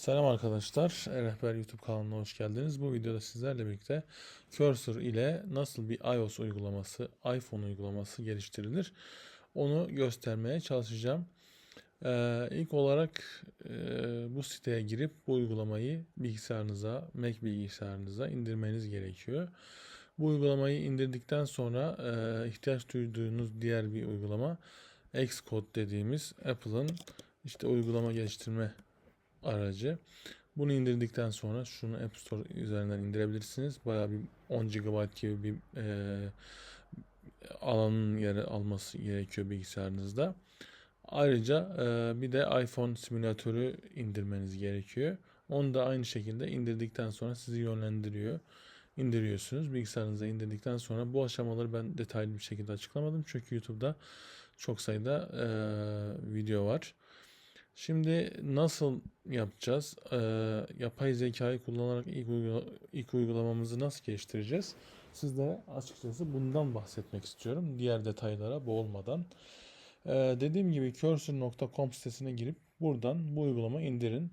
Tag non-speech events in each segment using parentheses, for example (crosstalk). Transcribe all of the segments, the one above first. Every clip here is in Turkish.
Selam arkadaşlar. Rehber YouTube kanalına hoş geldiniz. Bu videoda sizlerle birlikte Cursor ile nasıl bir iOS uygulaması, iPhone uygulaması geliştirilir onu göstermeye çalışacağım. Ee, ilk olarak e, bu siteye girip bu uygulamayı bilgisayarınıza, Mac bilgisayarınıza indirmeniz gerekiyor. Bu uygulamayı indirdikten sonra e, ihtiyaç duyduğunuz diğer bir uygulama Xcode dediğimiz Apple'ın işte uygulama geliştirme aracı. Bunu indirdikten sonra şunu App Store üzerinden indirebilirsiniz. Bayağı bir 10 GB gibi bir e, alanın yeri alması gerekiyor bilgisayarınızda. Ayrıca e, bir de iPhone simülatörü indirmeniz gerekiyor. Onu da aynı şekilde indirdikten sonra sizi yönlendiriyor. İndiriyorsunuz. Bilgisayarınıza indirdikten sonra bu aşamaları ben detaylı bir şekilde açıklamadım. Çünkü YouTube'da çok sayıda e, video var. Şimdi nasıl yapacağız? Ee, yapay zekayı kullanarak ilk, uygula- ilk uygulamamızı nasıl geliştireceğiz? Sizlere açıkçası bundan bahsetmek istiyorum. Diğer detaylara boğulmadan. Ee, dediğim gibi cursor.com sitesine girip buradan bu uygulamayı indirin.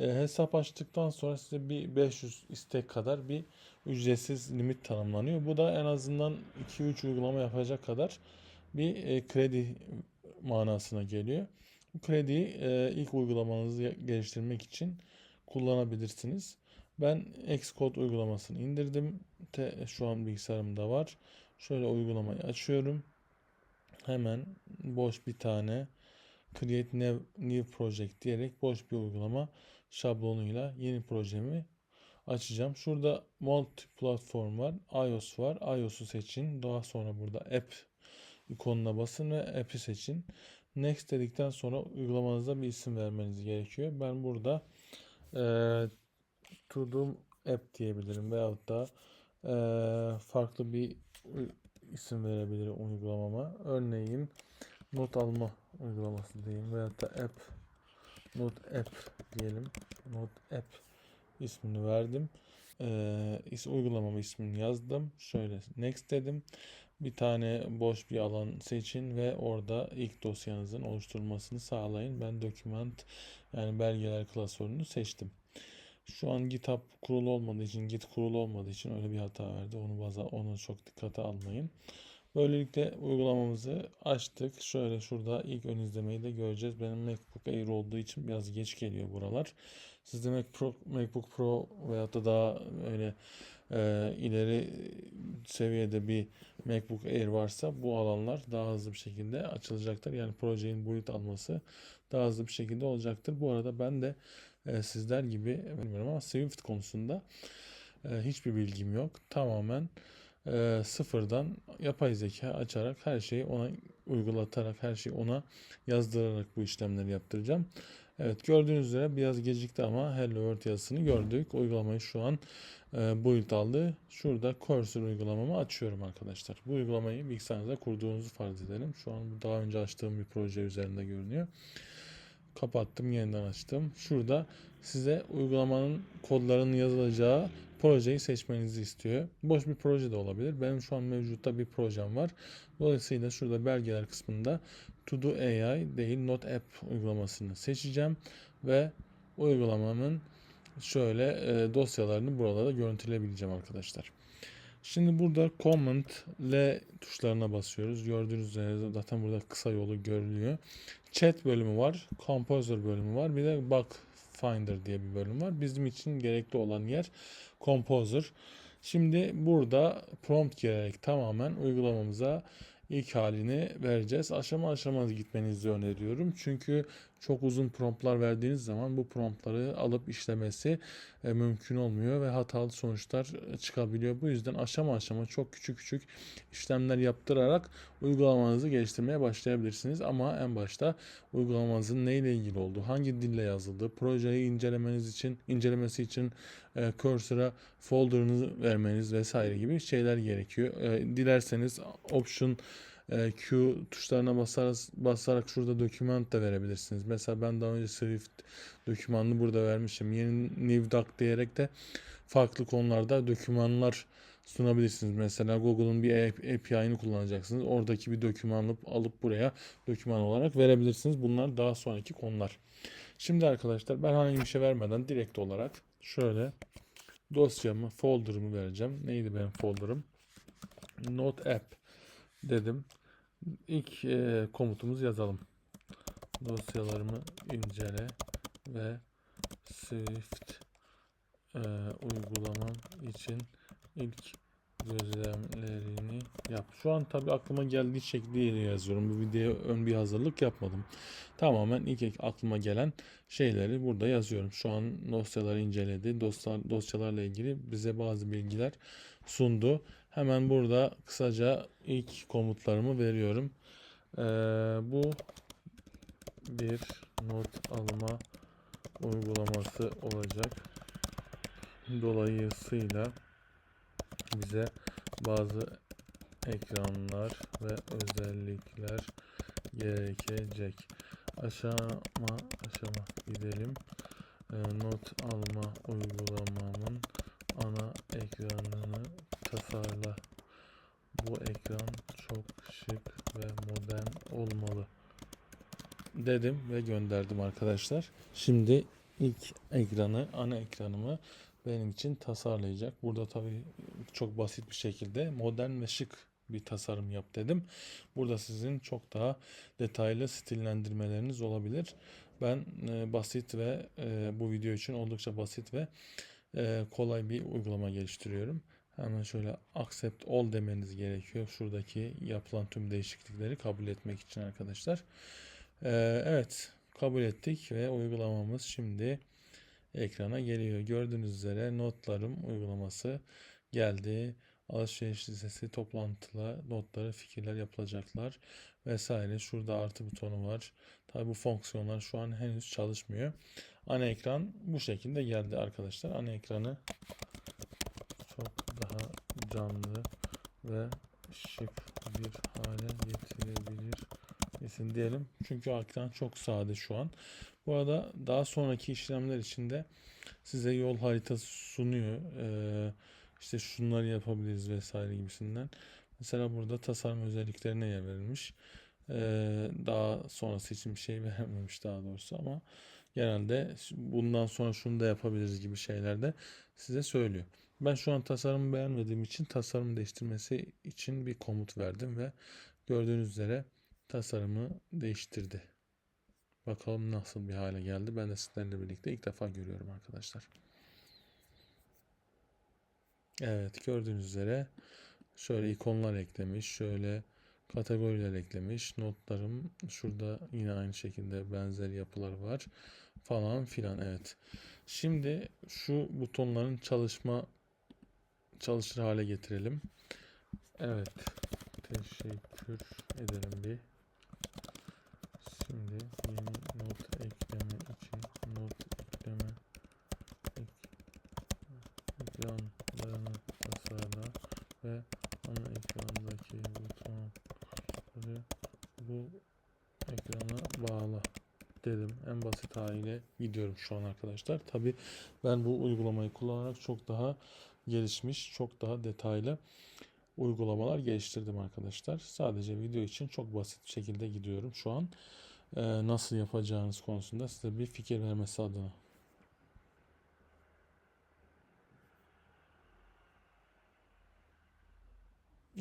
Ee, hesap açtıktan sonra size bir 500 istek kadar bir ücretsiz limit tanımlanıyor. Bu da en azından 2-3 uygulama yapacak kadar bir e, kredi manasına geliyor. Krediyi e, ilk uygulamanızı geliştirmek için kullanabilirsiniz. Ben Xcode uygulamasını indirdim. Te, şu an bilgisayarımda var. Şöyle uygulamayı açıyorum. Hemen boş bir tane Create New Project diyerek boş bir uygulama şablonuyla yeni projemi açacağım. Şurada multi platform var. iOS var. iOS'u seçin. Daha sonra burada app ikonuna basın ve app'i seçin. Next dedikten sonra uygulamanıza bir isim vermeniz gerekiyor. Ben burada e, To App diyebilirim veyahut da e, farklı bir isim verebilirim uygulamama. Örneğin not alma uygulaması diyeyim veyahut da app not app diyelim. Not app ismini verdim. Ee, is uygulamamı ismini yazdım. Şöyle next dedim bir tane boş bir alan seçin ve orada ilk dosyanızın oluşturulmasını sağlayın. Ben doküment yani belgeler klasörünü seçtim. Şu an GitHub kurulu olmadığı için, Git kurulu olmadığı için öyle bir hata verdi. Onu baza, onu çok dikkate almayın. Böylelikle uygulamamızı açtık. Şöyle şurada ilk ön izlemeyi de göreceğiz. Benim MacBook Air olduğu için biraz geç geliyor buralar. Sizde Mac Pro, MacBook Pro veyahut da daha öyle e, ileri seviyede bir MacBook Air varsa bu alanlar daha hızlı bir şekilde açılacaktır. Yani projenin boyut alması daha hızlı bir şekilde olacaktır. Bu arada ben de e, sizler gibi bilmiyorum ama Swift konusunda e, hiçbir bilgim yok. Tamamen e, sıfırdan yapay zeka açarak her şeyi ona uygulatarak her şeyi ona yazdırarak bu işlemleri yaptıracağım. Evet gördüğünüz üzere biraz gecikti ama Hello World yazısını gördük. Uygulamayı şu an e, boyut aldı. Şurada cursor uygulamamı açıyorum arkadaşlar. Bu uygulamayı bilgisayarınızda kurduğunuzu farz edelim. Şu an daha önce açtığım bir proje üzerinde görünüyor. Kapattım yeniden açtım. Şurada size uygulamanın kodlarının yazılacağı projeyi seçmenizi istiyor. Boş bir proje de olabilir. Benim şu an mevcutta bir projem var. Dolayısıyla şurada belgeler kısmında To AI değil Not App uygulamasını seçeceğim ve uygulamamın şöyle e, dosyalarını burada da görüntüleyebileceğim arkadaşlar. Şimdi burada Command L tuşlarına basıyoruz. Gördüğünüz üzere zaten burada kısa yolu görülüyor. Chat bölümü var. Composer bölümü var. Bir de Bug Finder diye bir bölüm var. Bizim için gerekli olan yer Composer. Şimdi burada prompt girerek tamamen uygulamamıza ilk halini vereceğiz. Aşama aşama gitmenizi öneriyorum. Çünkü çok uzun promptlar verdiğiniz zaman bu promptları alıp işlemesi e, mümkün olmuyor ve hatalı sonuçlar çıkabiliyor. Bu yüzden aşama aşama çok küçük küçük işlemler yaptırarak uygulamanızı geliştirmeye başlayabilirsiniz. Ama en başta uygulamanızın neyle ilgili olduğu, hangi dille yazıldığı, projeyi incelemeniz için, incelemesi için e, cursor'a folder'ınızı vermeniz vesaire gibi şeyler gerekiyor. E, dilerseniz option e, Q tuşlarına basarak, basarak şurada doküman da verebilirsiniz. Mesela ben daha önce Swift dokümanını burada vermişim. Yeni New Doc diyerek de farklı konularda dokümanlar sunabilirsiniz. Mesela Google'un bir API'ını kullanacaksınız. Oradaki bir doküman alıp, alıp buraya doküman olarak verebilirsiniz. Bunlar daha sonraki konular. Şimdi arkadaşlar ben herhangi bir şey vermeden direkt olarak şöyle dosyamı, folder'ımı vereceğim. Neydi benim folder'ım? Note app dedim. İlk e, komutumuzu yazalım. Dosyalarımı incele ve Swift e, uygulamam için ilk gözlemlerini yap. Şu an tabi aklıma geldiği şekliyle yazıyorum. Bu videoya ön bir hazırlık yapmadım. Tamamen ilk aklıma gelen şeyleri burada yazıyorum. Şu an dosyaları inceledi. Dosyalar, dosyalarla ilgili bize bazı bilgiler sundu. Hemen burada kısaca ilk komutlarımı veriyorum. Ee, bu bir not alma uygulaması olacak. Dolayısıyla bize bazı ekranlar ve özellikler gerekecek. Aşama aşama gidelim. Ee, not alma uygulamamın ana ekranını tasarla. Bu ekran çok şık ve modern olmalı. Dedim ve gönderdim arkadaşlar. Şimdi ilk ekranı, ana ekranımı benim için tasarlayacak. Burada tabii çok basit bir şekilde modern ve şık bir tasarım yap dedim. Burada sizin çok daha detaylı stillendirmeleriniz olabilir. Ben e, basit ve e, bu video için oldukça basit ve e, kolay bir uygulama geliştiriyorum. Hemen şöyle accept all demeniz gerekiyor. Şuradaki yapılan tüm değişiklikleri kabul etmek için arkadaşlar. E, evet kabul ettik ve uygulamamız şimdi ekrana geliyor. Gördüğünüz üzere notlarım uygulaması geldi. Alışveriş listesi, toplantıla, notları, fikirler yapılacaklar vesaire. Şurada artı butonu var. Tabi bu fonksiyonlar şu an henüz çalışmıyor. Ana ekran bu şekilde geldi arkadaşlar. Ana ekranı çok daha canlı ve şık bir hale getirebilir misin diyelim. Çünkü ekran çok sade şu an. Bu arada daha sonraki işlemler için de size yol haritası sunuyor. Ee, işte şunları yapabiliriz vesaire gibisinden. Mesela burada tasarım özelliklerine yer verilmiş. Ee, daha sonrası için bir şey (laughs) vermemiş daha doğrusu ama genelde bundan sonra şunu da yapabiliriz gibi şeyler de size söylüyor. Ben şu an tasarımı beğenmediğim için tasarım değiştirmesi için bir komut verdim ve gördüğünüz üzere tasarımı değiştirdi. Bakalım nasıl bir hale geldi. Ben de sizlerle birlikte ilk defa görüyorum arkadaşlar. Evet gördüğünüz üzere şöyle ikonlar eklemiş. Şöyle kategoriler eklemiş. Notlarım şurada yine aynı şekilde benzer yapılar var. Falan filan evet. Şimdi şu butonların çalışma çalışır hale getirelim. Evet. Teşekkür ederim bir. Şimdi yeni not ekleme için not ekleme ek, ekranlarını tasarla ve ana ekrandaki butonları bu ekrana bağla dedim. En basit haliyle gidiyorum şu an arkadaşlar. Tabi ben bu uygulamayı kullanarak çok daha gelişmiş, çok daha detaylı uygulamalar geliştirdim arkadaşlar. Sadece video için çok basit bir şekilde gidiyorum şu an. Ee, nasıl yapacağınız konusunda size bir fikir vermesi adına.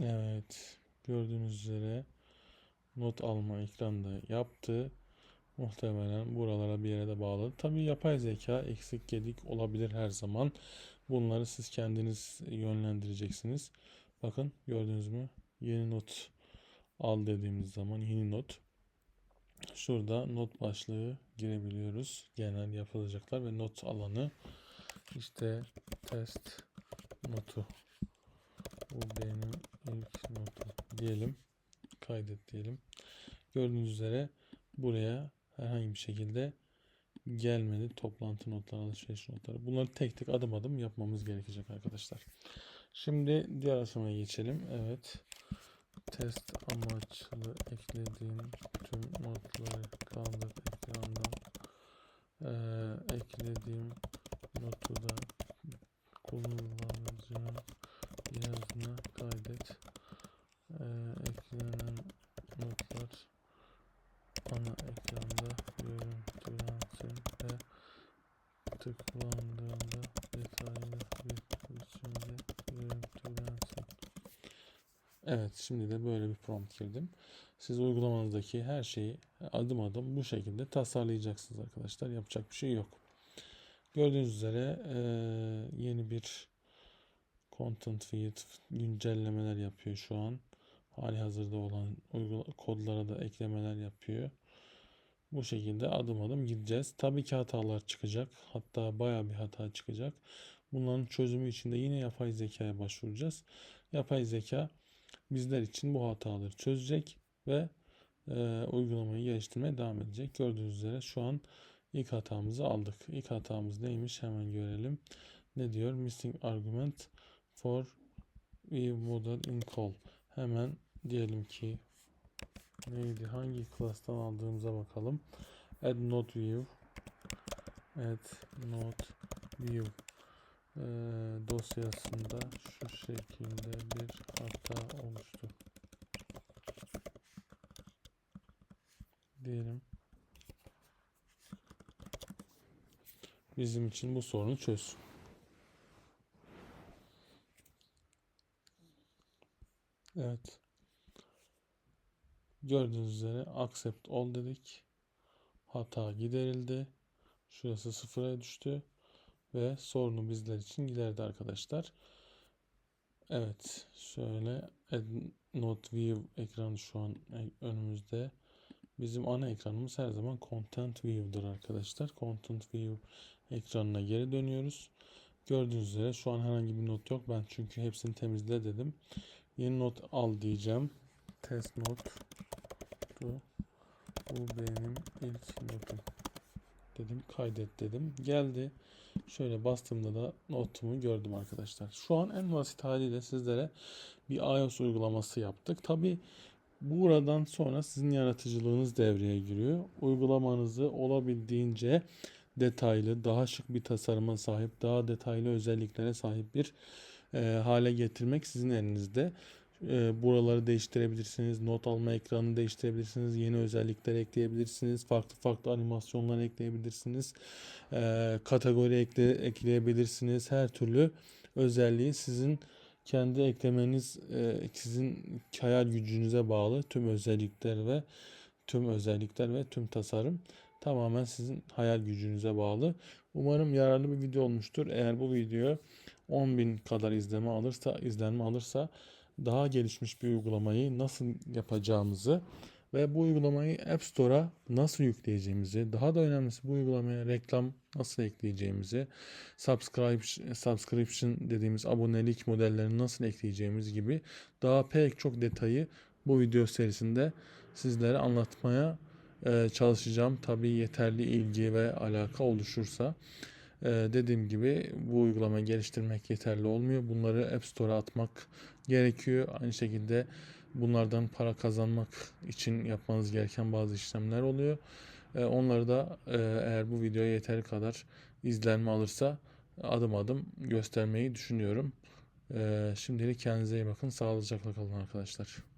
Evet. Gördüğünüz üzere not alma ekranda yaptı. Muhtemelen buralara bir yere de bağladı. Tabii yapay zeka eksik gedik olabilir her zaman. Bunları siz kendiniz yönlendireceksiniz. Bakın gördünüz mü? Yeni not al dediğimiz zaman yeni not. Şurada not başlığı girebiliyoruz. Genel yapılacaklar ve not alanı. İşte test notu. Bu benim ilk notu diyelim. Kaydet diyelim. Gördüğünüz üzere buraya herhangi bir şekilde gelmedi. Toplantı notları, alışveriş notları. Bunları tek tek adım adım yapmamız gerekecek arkadaşlar. Şimdi diğer aşamaya geçelim. Evet. Test amaçlı eklediğim tüm notları kaldır ekrandan. Ee, eklediğim notu da kullanıcının cihazına kaydet. Ee, eklenen notlar ana ekranda tıklandığında detaylı bir biçimde görüntülensin. Evet şimdi de böyle bir prompt girdim. Siz uygulamanızdaki her şeyi adım adım bu şekilde tasarlayacaksınız arkadaşlar. Yapacak bir şey yok. Gördüğünüz üzere eee, yeni bir content feed güncellemeler yapıyor şu an. Hali hazırda olan kodlara da eklemeler yapıyor. Bu şekilde adım adım gideceğiz. Tabii ki hatalar çıkacak. Hatta baya bir hata çıkacak. Bunların çözümü için de yine yapay zekaya başvuracağız. Yapay zeka bizler için bu hataları çözecek ve e, uygulamayı geliştirmeye devam edecek. Gördüğünüz üzere şu an ilk hatamızı aldık. İlk hatamız neymiş hemen görelim. Ne diyor? Missing argument for model in call. Hemen diyelim ki neydi? Hangi class'tan aldığımıza bakalım. Add not view add not view Ee, dosyasında şu şekilde bir hata oluştu. Diyelim. Bizim için bu sorunu çöz. Evet. Gördüğünüz üzere accept all dedik. Hata giderildi. Şurası sıfıra düştü ve sorunu bizler için giderdi arkadaşlar. Evet, şöyle Not View ekranı şu an önümüzde. Bizim ana ekranımız her zaman Content View'dur arkadaşlar. Content View ekranına geri dönüyoruz. Gördüğünüz üzere şu an herhangi bir not yok. Ben çünkü hepsini temizle dedim. Yeni not al diyeceğim. Test not. Bu benim ilk notum. Dedim kaydet dedim. Geldi. Şöyle bastığımda da notumu gördüm arkadaşlar. Şu an en basit haliyle sizlere bir iOS uygulaması yaptık. Tabi buradan sonra sizin yaratıcılığınız devreye giriyor. Uygulamanızı olabildiğince detaylı, daha şık bir tasarıma sahip, daha detaylı özelliklere sahip bir e, hale getirmek sizin elinizde. E, buraları değiştirebilirsiniz. Not alma ekranını değiştirebilirsiniz. Yeni özellikler ekleyebilirsiniz. Farklı farklı animasyonlar ekleyebilirsiniz. E, kategori ekle, ekleyebilirsiniz. Her türlü özelliği sizin kendi eklemeniz e, sizin hayal gücünüze bağlı tüm özellikler ve tüm özellikler ve tüm tasarım tamamen sizin hayal gücünüze bağlı. Umarım yararlı bir video olmuştur. Eğer bu video 10.000 kadar izleme alırsa, izlenme alırsa daha gelişmiş bir uygulamayı nasıl yapacağımızı ve bu uygulamayı App Store'a nasıl yükleyeceğimizi, daha da önemlisi bu uygulamaya reklam nasıl ekleyeceğimizi, subscribe, subscription dediğimiz abonelik modellerini nasıl ekleyeceğimiz gibi daha pek çok detayı bu video serisinde sizlere anlatmaya e, çalışacağım. Tabii yeterli ilgi ve alaka oluşursa. E, dediğim gibi bu uygulamayı geliştirmek yeterli olmuyor. Bunları App Store'a atmak gerekiyor. Aynı şekilde bunlardan para kazanmak için yapmanız gereken bazı işlemler oluyor. E, onları da e, eğer bu videoya yeteri kadar izlenme alırsa adım adım göstermeyi düşünüyorum. E, şimdilik kendinize iyi bakın. Sağlıcakla kalın arkadaşlar.